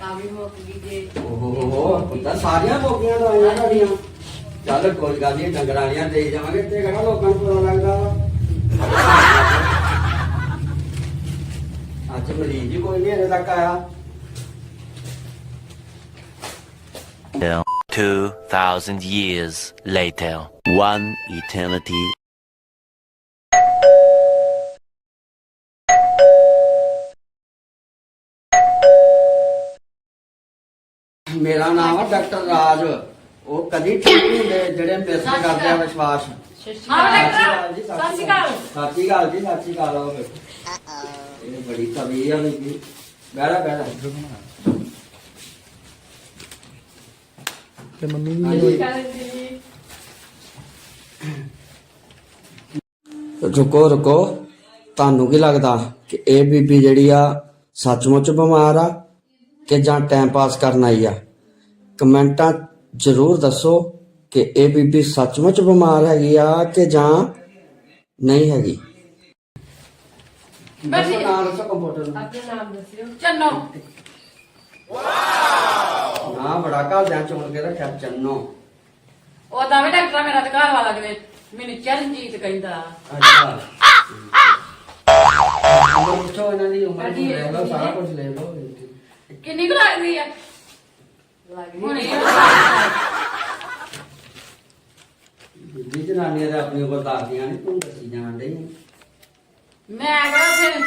ਤਾਂ ਵੀ ਮੁੱਕ ਗਈ ਜੇ ਓਹੋ ਪੁੱਤਾ ਸਾਰੀਆਂ ਮੋਕੀਆਂ ਦਵਾਈਆਂ ਤੁਹਾਡੀਆਂ। ਚੱਲ ਕੋਈ ਗੱਲ ਨਹੀਂ ਡੰਗਰਾਂ ਵਾਲੀਆਂ ਦੇ ਜਾਵਾਂਗੇ ਤੇ ਕਿਹੜਾ ਲੋਕਾਂ ਨੂੰ ਪਤਾ ਲੱਗਦਾ? ਵਾ ਅੱਜ ਮਰੀਜ਼ ਹੀ ਕੋਈ ਨਹੀਂ ਹਜੇ ਤੱਕ ਆਇਆ। 2,000 years later. One eternity ਮੇਰਾ ਨਾਮ ਆ ਡਾਕਟਰ ਰਾਜ। ਉਹ ਕਦੀ ਠੀਕ ਨਹੀਂ ਹੁੰਦੇ ਜਿਹੜੇ ਮੇਰੇ ਤੇ ਕਰਦੇ ਆ ਵਿਸ਼ਵਾਸ। ਹਾਂ ਡਾਕਟਰ ਸਤਿ ਸ਼੍ਰੀ ਅਕਾਲ ਸਤਿ ਸ਼੍ਰੀ ਅਕਾਲ। ਜੀ ਸਤਿ ਸ਼੍ਰੀ ਅਕਾਲ। ਆਓ। ਇਹ ਬੜੀ ਕਵੀ ਆ ਬੀਬੀ ਬਹਿਰਾ ਬਹਿਰਾ ਤੇ ਮੰਮੀ ਵੀ ਹਾਂਜੀ। ਰੁਕੋ ਰੁਕੋ। ਤੁਹਾਨੂੰ ਕੀ ਲੱਗਦਾ ਕਿ ਇਹ ਬੀਬੀ ਜਿਹੜੀ ਆ ਸੱਚਮੁੱਚ ਬਿਮਾਰ ਆ ਕਿ ਜਾਂ ਟਾਈਮ ਪਾਸ ਕਰਨ ਆਈ ਆ? ਕਮੈਂਟਾਂ ਜ਼ਰੂਰ ਦੱਸੋ ਕਿ ਇਹ ਬੀਬੀ ਸੱਚਮੁੱਚ ਬਿਮਾਰ ਹੈਗੀ ਆ ਕਿ ਜਾਂ ਨਹੀਂ ਹੈਗੀ? ਬੈਠੀ। ਨਾਮ ਦੱਸੋ ਕੰਪਿਊਟਰ ਆਪਣਾ ਨਾਮ ਦੱਸਿਓ। ਚੰਨੋ। ਨਾ ਬੜਾ ਘਰ ਜਾਂ ਚੁਣ ਕੇ ਰੱਖਿਆ ਚੰਨੋ। ਉਹ ਤਾਂ ਵੀ ਡਾਕਟਰ ਮੇਰਾ ਤੇ ਘਰ ਵਾਲਾ ਕਿਤੇ ਮੈਨੂੰ ਚਰਨਜੀਤ ਕਹਿੰਦਾ। ਅੱਛਾ। ਉਮਰ ਪੁੱਛੋ ਇਹਨਾਂ ਦੀ ਉਮਰ ਨੂੰ ਲੈ ਲਓ ਸਾਰਾ ਕੁਝ ਲੈ ਲਓ। ਕਿੰਨੀ ਕੁ ਲੱਗਦੀ ਆ? ਜਨਾਨੀਆਂ ਦਾ ਆਪਣੀ ਉਮਰ ਦੱਸਦੀਆਂ ਨੇ ਤੂੰ ਦੱਸੀ ਜਾਣ ਡਈ ਮੈਂ ਕਿਹਾ ਫਿਰ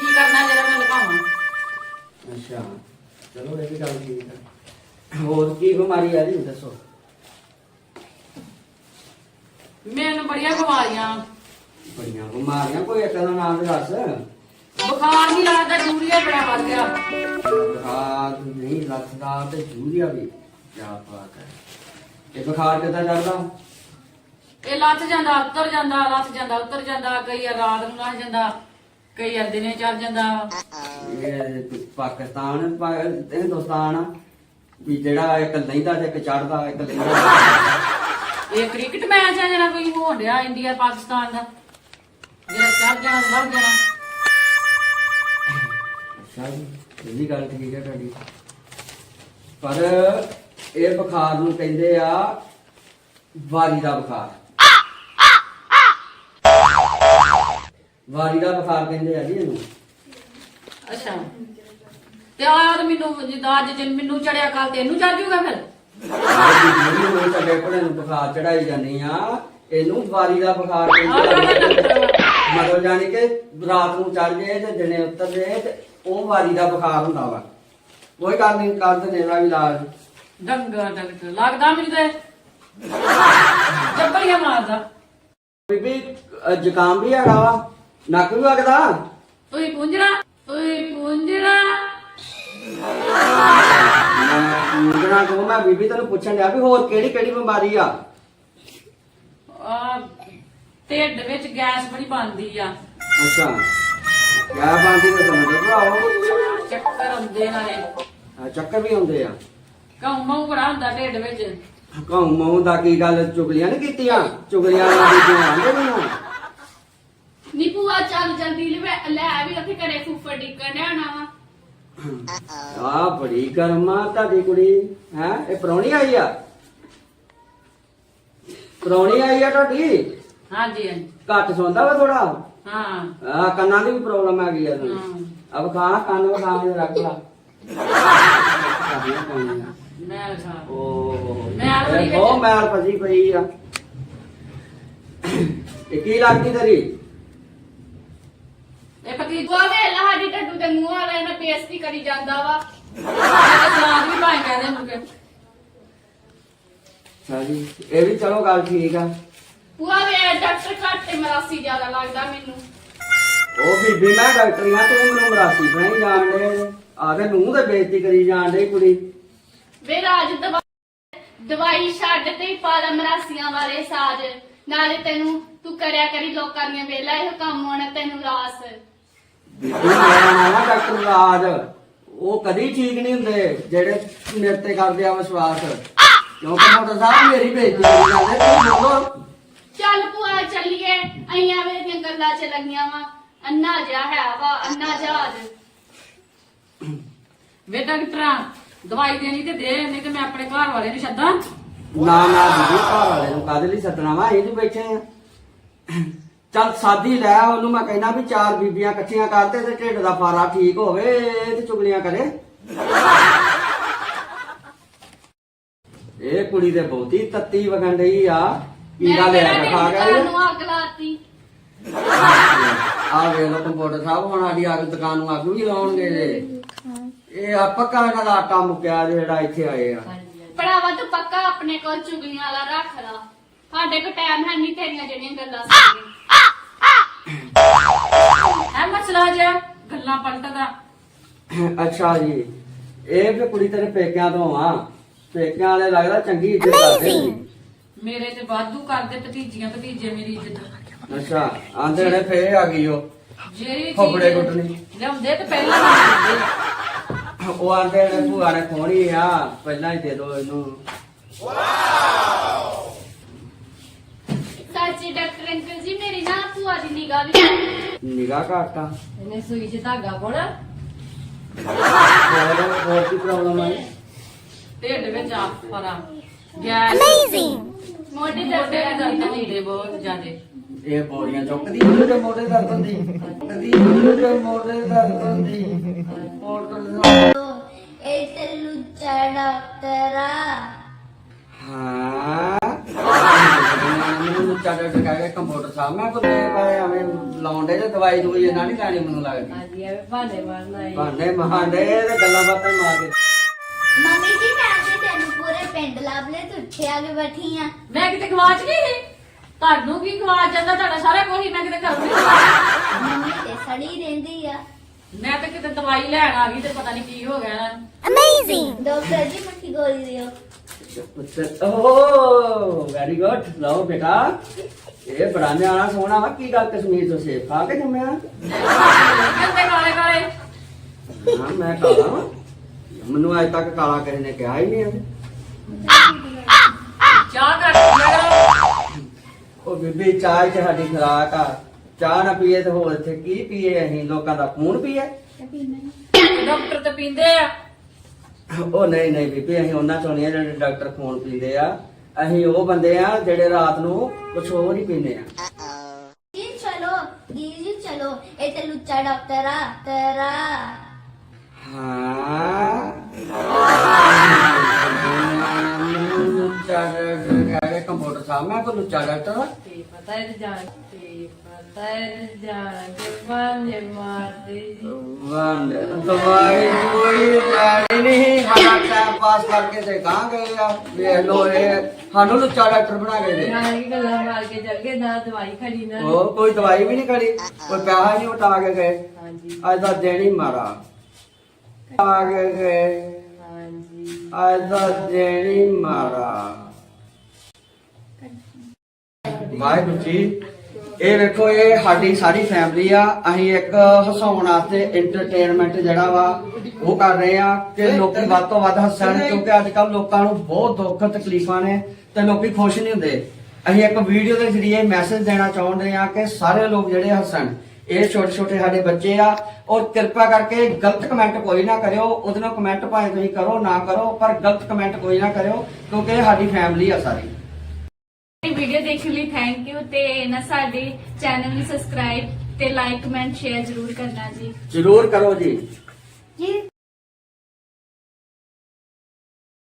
ਕੀ ਕਰਨਾ ਜਿਹੜਾ ਮੈਂ ਲਗਾਵਾਂ ਅੱਛਾ ਚਲੋ ਇਹ ਵੀ ਗੱਲ ਠੀਕ ਹੋਰ ਕੀ ਬਿਮਾਰੀ ਆ ਦੱਸੋ। ਮੈਨੂੰ ਬੜੀਆਂ ਬਿਮਾਰੀਆਂ। ਬੜੀਆਂ ਬਿਮਾਰੀਆਂ ਕੋਈ ਇੱਕ ਦਾ ਨਾਮ ਤੇ ਦੱਸ। ਬੁਖਾਰ ਨਹੀਂ ਲੱਗਦਾ ਯੂਰੀਆ ਬੜਾ ਵੱਧ ਗਿਆ। ਬੁਖਾਰ ਨਹੀਂ ਲੱਥਦਾ ਤੇ ਜੂਰੀਆ ਵੀ ਕੀ ਬਾਤ ਹੈ। ਇਹ ਬੁਖਾਰ ਕਿੱਦਾਂ ਚੱਲਦਾ ਇਹ ਲੱਥ ਜਾਂਦਾ ਉੱਤਰ ਜਾਂਦਾ ਲੱਥ ਜਾਂਦਾ ਉੱਤਰ ਜਾਂਦਾ ਕਈ ਵਾਰ ਰਾਤ ਨੂੰ ਲੱਥ ਜਾਂਦਾ ਕਈ ਵਾਰ ਦਿਨੇ ਚੱਲ ਜਾਂਦਾ। ਇਹ ਪਾਕਿਸਤਾਨ ਪਾ- ਹਿੰਦੁਸਤਾਨ ਆ ਵੀ ਜਿਹੜਾ ਇੱਕ ਲੈਂਦਾ ਤੇ ਇੱਕ ਚੜਦਾ ਇੱਕ ਲੈਂਦਾ। ਇਹ ਕ੍ਰਿਕਟ ਮੈਚ ਆ ਜਿਹੜਾ ਕੋਈ ਹੋਣ ਰਿਹਾ ਇੰਡੀਆ ਪਾਕਿਸਤਾਨ ਦਾ। ਜਿਹੜਾ ਚੱਲ ਜਾਣਾ ਲੱਗ ਜਾਣਾ। ਜੀ ਇਹ ਵੀ ਗੱਲ ਠੀਕ ਹੈ ਤੁਹਾਡੀ। ਪਰ ਇਹ ਬੁਖਾਰ ਨੂੰ ਕਹਿੰਦੇ ਆ ਵਾਰੀ ਦਾ ਬੁਖਾਰ। ਵਾਰੀ ਦਾ ਬੁਖਾਰ ਕਹਿੰਦੇ ਆ ਜੀ ਇਹਨੂੰ। ਅੱਛਾ। ਤੇ ਆ ਤਾਂ ਮੈਨੂੰ ਜਿੱਦਾਂ ਅੱਜ ਜੇ ਮੈਨੂੰ ਚੜਿਆ ਕੱਲ ਤੈਨੂੰ ਚੜ ਜੂਗਾ ਫਿਰ? ਜਿਹੜੀ ਹੋਈ ਨੂੰ ਬੁਖਾਰ ਚੜਾਈ ਜਾਂਦੀ ਆ। ਇਹਨੂੰ ਵਾਰੀ ਦਾ ਬੁਖਾਰ ਕਹਿੰਦੇ ਆ। ਮਤਲਬ ਜਾਨੀ ਕਿ ਰਾਤ ਨੂੰ ਚੜ ਜੇ ਤੇ ਦਿਨੇ ਉਤਰ ਜੇ ਤੇ ਉਹ ਵਾਰੀ ਦਾ ਬੁਖਾਰ ਹੁੰਦਾ ਵਾ। ਕੋਈ ਗੱਲ ਨਹੀਂ ਕਰ ਦਿੰਦੇ ਇਹਦਾ ਵੀ ਇਲਾਜ। ਡੰਗਾ ਡੰਗ ਲੱਗਦਾ ਮੈਨੂੰ ਤੇ। ਜੱਬੜੀਆਂ ਮਾਰਦਾ। ਬੀਬੀ ਅ, ਜ਼ੁਕਾਮ ਵੀ ਹੈਗਾ ਵਾ। ਨੱਕ ਵੀ ਵਗਦਾ। ਤੁਸੀਂ ਪੁੰਜਰਾ ਤੁਸੀਂ ਪੁੰਜਰਾ। ਮੁੰਡਣਾ ਕਹੂੰ ਮੈਂ ਬੀਬੀ ਤੈਨੂੰ ਪੁੱਛਣ ਡਿਆ ਵੀ ਹੋਰ ਕਿਹੜੀ ਕਿਹੜੀ ਬਿਮਾਰੀ ਆ? ਆ ਢਿੱਡ ਵਿੱਚ ਗੈਸ ਬੜੀ ਬਣਦੀ ਆ। ਅੱਛਾ। ਕਿਆ ਬਾਂਦੀ ਦਾ ਸਮਝ ਭਰਾਓ ਚੱਕਰ ਆਉਂਦੇ ਨਾਲੇ। ਆ, ਚੱਕਰ ਵੀ ਹੁੰਦੇ ਆ। ਕਹੂੰ ਮੂੰਹ ਬੜਾ ਹੁੰਦਾ ਢਿੱਡ ਵਿੱਚ। ਕਹੂੰ ਮੂੰਹ ਦਾ ਕੀ ਗੱਲ ਚੁਗਲੀਆਂ ਨਹੀਂ ਕੀਤੀਆਂ? ਚੁਗਲੀਆਂ ਨਾਲ ਬੀਬੀਆਂ ਆਂਦੇ ਮੈਨੂੰ ਨੀ ਭੂਆ ਚੱਲ ਜਲਦੀ ਲੈ ਲੈ ਵੀ ਉੱਥੇ ਘਰੇ ਫੁੱਫੜ ਡਿੱਗਣ ਆਣਾ ਵਾ। ਆ ਬੜੀ ਕਰਮਾ ਤੁਹਾਡੀ ਕੁੜੀ ਹੈ? ਇਹ ਪ੍ਰਾਹੁਣੀ ਆਈ ਆ? ਪ੍ਰਾਹੁਣੀ ਆਈ ਆ ਤੁਹਾਡੀ? ਹਾਂਜੀ ਹਾਂਜੀ। ਘੱਟ ਸੌਂਦਾ ਵਾ ਥੋੜਾ ਹਾਂ। ਆ ਕੰਨਾਂ ਦੀ ਵੀ ਪ੍ਰੋਬਲਮ ਆ ਗਈ ਆ ਤੁਹਾਨੂੰ। ਅਬ ਖਾ ਕੰਨ ਵਖਾ ਕੇ ਰੱਖ ਲਾ। ਖਾ। ਓ ਮੈਲ ਵਿੱਚ। ਉਹ ਮੈਲ ਫਸੀ ਪਈ ਆ। ਇਹ ਕੀ ਲੱਗਦੀ ਤੇਰੀ? ਇਹ ਪਤੀ ਭੂਆ ਵੇਲਾ ਸਾਡੀ ਟੱਡੂ ਦੇ ਮੂੰਹ ਵਾਲੇ ਨੇ ਬੇਇੱਜ਼ਤੀ ਕਰੀ ਜਾਂਦਾ ਵਾ। ਸਲਾਦ ਵੀ ਪਾਏ ਕਹਿੰਦੇ ਮੁਕੇ ਹਾਂਜੀ ਇਹ ਵੀ ਚਲੋ ਗੱਲ ਠੀਕ ਆ। ਵੇ ਡਾਕਟਰ ਘੱਟ ਤੇ ਮਰਾਸੀ ਜ਼ਿਆਦਾ ਲੱਗਦਾ ਮੈਨੂੰ। ਉਹ ਬੀਬੀ ਮੈਂ ਡਾਕਟਰੀਆਂ ਤੇ ਮੈਨੂੰ ਮਰਾਸੀ ਬਣਾਈ ਜਾਣ ਦੇ ਆਦੇ ਨੂੰ ਤੇ ਬੇਇੱਜ਼ਤੀ ਕਰੀ ਜਾਣ ਦੇ ਕੁੜੀ। ਵੇ ਰਾਜ ਦਵਾ- ਦਵਾਈ ਛੱਡ ਤੇ ਹੀ ਪਾ ਲੈ ਮਰਾਸੀਆਂ ਵਾਲੇ ਸਾਜ। ਨਾਲੇ ਤੈਨੂੰ ਤੂੰ ਕਰਿਆ ਕਰੀ ਲੋਕਾਂ ਦੀਆਂ ਵੇਲਾ ਇਹ ਕੰਮ ਹੋਣਾ ਤੈਨੂੰ ਰਾਸ। ਬੀਬੀ ਮੇਰਾ ਨਾਮ ਆ ਡਾਕਟਰ ਰਾਜ। ਉਹ ਕਦੀ ਠੀਕ ਨਹੀਂ ਹੁੰਦੇ ਜਿਹੜੇ ਮੇਰੇ ਤੇ ਕਰਦੇ ਆ ਵਿਸ਼ਵਾਸ। ਕਿਉਂਕਿ ਮੋਟਰ ਸਾਹਿਬ ਮੇਰੀ ਬੇਇੱਜ਼ਤੀ ਕਰੀ ਜਾਂਦੇ ਤੁਸੀਂ ਬੋਲੋ। ਚੱਲ ਭੂਆ ਚੱਲੀਏ ਅਈਆਂ ਵੇ ਦੀਆਂ ਗੱਲਾਂ ਚ ਲੱਗੀਆਂ ਵਾ। ਅੰਨਾ ਜਿਹਾ ਹੈ ਵਾ ਅੰਨਾ ਜਹਾਜ਼। ਵੇ ਡਾਕਟਰਾਂ ਦਵਾਈ ਦੇਣੀ ਤੇ ਦੇ ਨਹੀਂ ਤੇ ਮੈਂ ਆਪਣੇ ਘਰ ਵਾਲੇ ਨੂੰ ਛੱਦਾਂ ਨਾ ਨਾ ਬੀਬੀ ਘਰ ਵਾਲੇ ਨੂੰ ਕਾਹਦੇ ਲਈ ਸੱਦਣਾ ਵਾ? ਇਹ ਜੀ ਬੈਠੇ ਆ। ਚੱਲ ਸਾਦੀ ਲੈ ਉਹਨੂੰ ਮੈਂ ਕਹਿਣਾ ਵੀ ਚਾਰ ਬੀਬੀਆਂ ਇਕੱਠੀਆਂ ਕਰਤੇ ਤੇ ਢਿੱਡ ਦਾ ਫਾਰਾ ਠੀਕ ਹੋਵੇ ਇਹ ਤੇ ਚੁਗਲੀਆਂ ਕਰੇ। ਇਹ ਕੁੜੀ ਤੇ ਬਹੁਤੀ ਤੱਤੀ ਵਗਣ ਰਹੀ ਆ। ਕੀ ਗੱਲ ਮੈਂ ਹੈ ਕਿਹੜਾ ਖਾ ਤੇਰੀ ਗਿਆ ਦੁਕਾਨ ਨੂੰ ਅੱਗ ਲਾਤੀ। ਆ ਵੇਖ ਲੋ ਕੰਪਿਊਟਰ ਸਾਹਿਬ ਹੁਣ ਸਾਡੀ ਅੱਗ ਦੁਕਾਨ ਨੂੰ ਅੱਗ ਵੀ ਲਾਉਣਗੇ ਜੇ। ਇਹ ਆ ਪੱਕਾ ਇਹਨਾਂ ਦਾ ਆਟਾ ਮੁੱਕਿਆ ਜਿਹੜਾ ਇੱਥੇ ਆਏ ਆ। ਭਰਾਵਾ ਤੂੰ ਪੱਕਾ ਆਪਣੇ ਕੋਲ ਚੁਗਲੀਆਂ ਵਾਲਾ ਰੱਖ ਲਾ। ਸਾਡੇ ਕੋਲ ਟਾਈਮ ਹੈ ਨਹੀਂ ਤੇਰੀਆਂ ਜਿਹੜੀਆਂ ਗੱਲਾਂ ਸੁਣਨ ਐ ਮਸਲਾ ਜਿਹਾ ਗੱਲਾਂ ਪਲਟਦਾ। ਅੱਛਾ ਜੀ ਇਹ ਵੀ ਕੁੜੀ ਤੇਰੇ ਪੇਕਿਆਂ ਤੋਂ ਆ। ਪੇਕਿਆਂ ਵਾਲੇ ਲੱਗਦਾ ਚੰਗੀ ਇੱਜ਼ਤ ਕਰਦੇ ਸੀ। ਮੇਰੇ ਤੇ ਵਾਧੂ ਕਰਦੇ ਭਤੀਜੀਆਂ ਭਤੀਜੇ ਮੇਰੀ ਇੱਜ਼ਤ। ਅੱਛਾ ਆਂਦੇ ਨੇ ਫੇਰ ਆ ਗਈ ਉਹ। ਜਿਹੜੀ ਫਫੜੇ ਚੀਜ਼ ਕੁੱਟਣੀ। ਲਿਆਉਂਦੇ ਤੇ ਪਹਿਲਾਂ ਲਿਆਉਂਦੇ। ਉਹ ਆਂਦੇ ਨੇ ਭੂਆ ਨੇ ਖੋਣੀ ਆ ਪਹਿਲਾਂ ਹੀ ਦੇ ਦੋ ਇਹਨੂੰ। ਸੱਚੀ ਡਾਕਟਰ ਅੰਕਲ ਜੀ ਮੇਰੀ ਨਾ ਭੂਆ ਦੀ ਨਿਗਾਹ ਵੀ ਨਿਗਾਹ ਘਾਟਾ ਇਹਨੇ ਸੂਈ 'ਚ ਧਾਗਾ ਪਾਉਣਾ। ਹੋਰ ਹੋਰ ਕੀ ਪ੍ਰੋਬਲਮ ਆ ਢਿੱਡ ਵਿੱਚ ਆ ਫਰਾ ਗੈਸ। ਮੋਢੇ ਮੋਢੇ ਦਰਦ ਹੁੰਦੇ ਹੁੰਦੇ ਬਹੁਤ ਜ਼ਿਆਦੇ। ਇਹ ਬੋਰੀਆਂ ਚੁੱਕਦੀ ਤੇ ਮੋਢੇ ਦਰਦ ਹੁੰਦੀ। ਕਦੀ ਤੇ ਮੋਢੇ ਦਰਦ ਹੁੰਦੀ। ਮੋਢੇ ਇਹ ਤੇ ਲੁੱਚਾ ਡਾਕਟਰਾ ਹਾਂ। ਮੈਨੂੰ ਚਾਦਰ ਟਕਾ ਕੇ ਕੰਪਿਊਟਰ ਸਾਹਿਬ ਮੈਂ ਕੋਈ ਪਾਏ ਐਵੇਂ ਲਾਉਂਦੇ ਤੇ ਦਵਾਈ ਦੂਈ ਇਹਨਾਂ ਨਹੀਂ ਲੈਣੀ ਮੈਨੂੰ ਲੱਗਦੀ। ਹਾਂਜੀ ਐਵੇਂ ਭਾਂਡੇ ਮਾਰਨਾ ਹੈ ਭਾਂਡੇ ਮਹਾਂਡੇ ਤੇ ਗੱਲਾਂ ਬਾਤਾਂ ਹੀ ਮਾਰ ਕੇ ਪਿੰਡ ਲੱਭ ਲੈ ਤੂੰ ਇੱਥੇ ਆ ਕੇ ਬੈਠੀ ਆ? ਮੈਂ ਕਿਤੇ ਗਵਾਚ ਗਈ ਸੀ? ਤੁਹਾਨੂੰ ਕੀ ਗਵਾਚ ਜਾਂਦਾ? ਤੁਹਾਡਾ ਸਾਰਾ ਕੁਝ ਹੀ ਮੈਂ ਕਿਤੇ ਘਰ ਨਹੀਂ ਗਵਾਚ ਮੰਮੀ ਤੇ ਸੜੀ ਰਹਿੰਦੀ ਆ। ਮੈਂ ਤਾਂ ਕਿਤੇ ਦਵਾਈ ਲੈਣ ਆ ਗਈ ਤੇ ਪਤਾ ਨਹੀਂ ਕੀ ਹੋ ਗਿਆ ਨਾ। ਡਾਕਟਰ ਜੀ ਮੁੱਠੀ ਗੋਲੀ ਦਿਓ। ਓਹ ਵੈਰੀ ਗੁੱਡ ਲਓ ਬੇਟਾ ਇਹ ਬੜਾ ਨਿਆਣਾ ਸੋਹਣਾ ਵਾ ਕੀ ਗੱਲ ਕਸ਼ਮੀਰ ਤੋਂ ਸੇਬ ਖਾ ਕੇ ਜੰਮਿਆ? ਕਹਿੰਦੇ ਕਾਲੇ ਕਾਲੇ। ਹਾਂ ਮੈਂ ਕਾਲਾ ਵਾਂ। ਮੈਨੂੰ ਅੱਜ ਤੱਕ ਕਾਲਾ ਕਿਸੇ ਨੇ ਕਿਹਾ ਹੀ ਨਹੀਂ ਚਾਹ ਕਰ ਲਿਆ ਕਰੋ ਉਹ ਬੀਬੀ ਚਾਹ ਤੇ ਸਾਡੀ ਖਰਾਕ ਆ। ਚਾਹ ਨਾ ਪੀਏ ਤੇ ਹੋਰ ਇੱਥੇ ਕੀ ਪੀਏ ਅਸੀਂ? ਲੋਕਾਂ ਦਾ ਖੂਨ ਪੀਏ? ਡਾਕਟਰ ਤੇ ਪੀਂਦੇ ਆ। ਉਹ ਨਹੀਂ ਨਹੀਂ ਬੀਬੀ ਅਸੀਂ ਉਹਨਾਂ ਚੋਂ ਨਹੀਂ ਆ ਜਿਹੜੇ ਡਾਕਟਰ ਖੂਨ ਪੀਂਦੇ ਆ। ਅਸੀਂ ਉਹ ਬੰਦੇ ਆ ਜਿਹੜੇ ਰਾਤ ਨੂੰ ਕੁਛ ਹੋਰ ਹੀ ਪੀਂਦੇ ਆ। ਜੀ ਚਲੋ ਜੀ ਚਲੋ। ਇਹ ਤੇ ਲੁੱਚਾ ਡਾਕਟਰਾ ਤੇਰਾ। ਹਾਂ। ਲੁੱਚਾ ਡਾਕਟਰ ਕੰਪਿਊਟਰ ਸਾਹਿਬ ਮੈਂ ਕੋਈ ਲੁੱਚਾ ਡਾਕਟਰ ਆ? ਤੇ ਪਤਾ ਹੈ ਜਾਣ ਤੇ ਪਤਾ ਹੈ ਜਾਣ ਕੇ ਬਾਨੇ ਮਾਰਦੇ ਵੰਡ ਦਵਾਈ ਕੋਈ ਲੈਣੀ ਨਹੀਂ ਸਾਡਾ ਟਾਈਮ ਪਾਸ ਕਰਕੇ ਤੇ ਕਹਾਂ ਗਏ ਆ। ਵੇਖ ਲੋ ਇਹ ਸਾਨੂੰ ਲੁੱਚਾ ਡਾਕਟਰ ਬਣਾ ਕੇ ਦੇ। ਨਾਲ ਕੀ ਗੱਲਾਂ ਮਾਰ ਕੇ ਚੱਲ ਗਏ ਨਾ ਦਵਾਈ ਖੜੀ ਨਾ ਉਹ ਕੋਈ ਦਵਾਈ ਵੀ ਨਹੀਂ ਖੜੀ ਕੋਈ ਪੈਸਾ ਨਹੀਂ ਉਟਾ ਕੇ ਗਏ। ਹਾਂਜੀ। ਅੱਜ ਦਾ ਦਿਨ ਹੀ ਮਾਰਾ ਆ ਗਏ। ਹਾਂਜੀ ਅੱਜ ਦਾ ਦਿਨ ਹੀ ਮਾਰਾ। ਵਾਹਿਗੁਰੂ ਜੀ, ਇਹ ਵੇਖੋ, ਇਹ ਸਾਡੀ ਸਾਰੀ ਫੈਮਿਲੀ ਆ। ਅਸੀਂ ਇੱਕ ਹਸਾਉਣ ਵਾਸਤੇ ਐਂਟਰਟੇਨਮੈਂਟ ਜਿਹੜਾ ਵਾ, ਉਹ ਕਰ ਰਹੇ ਆ ਕਿ ਲੋਕੀ ਵੱਧ ਤੋਂ ਵੱਧ ਹੱਸਣ, ਕਿਉਂਕਿ ਅੱਜ ਕੱਲ ਲੋਕਾਂ ਨੂੰ ਬਹੁਤ ਦੁੱਖ, ਤਕਲੀਫਾਂ ਨੇ ਤੇ ਲੋਕੀ ਖੁਸ਼ ਨਹੀਂ ਹੁੰਦੇ। ਅਸੀਂ ਇੱਕ ਵੀਡੀਓ ਦੇ ਜ਼ਰੀਏ ਮੈਸੇਜ ਦੇਣਾ ਚਾਹੁੰਦੇ ਆ ਕਿ ਸਾਰੇ ਲੋਕ ਜਿਹੜੇ ਹੱਸਣ। ਇਹ ਛੋਟੇ ਛੋਟੇ ਸਾਡੇ ਬੱਚੇ ਆ ਔਰ ਕਿਰਪਾ ਕਰਕੇ ਗਲਤ ਕਮੈਂਟ ਕੋਈ ਨਾ ਕਰਿਓ ਉਹਦੇ ਨਾਲ ਕਮੈਂਟ ਭਾਵੇਂ ਤੁਸੀਂ ਕਰੋ ਨਾ ਕਰੋ ਪਰ ਗਲਤ ਕਮੈਂਟ ਕੋਈ ਨਾ ਕਰਿਓ ਕਿਉਂਕਿ ਇਹ ਸਾਡੀ ਫੈਮਿਲੀ ਆ ਸਾਰੀ। ਵੀਡੀਓ ਦੇਖਣ ਲਈ ਥੈਂਕ ਯੂ ਤੇ ਨਾ ਸਾਡੇ ਚੈਨਲ ਨੂੰ ਸਬਸਕ੍ਰਾਈਬ ਤੇ ਲਾਈਕ ਕਮੈਂਟ ਸ਼ੇਅਰ ਜ਼ਰੂਰ ਕਰਨਾ ਜੀ। ਜ਼ਰੂਰ ਕਰੋ ਜੀ।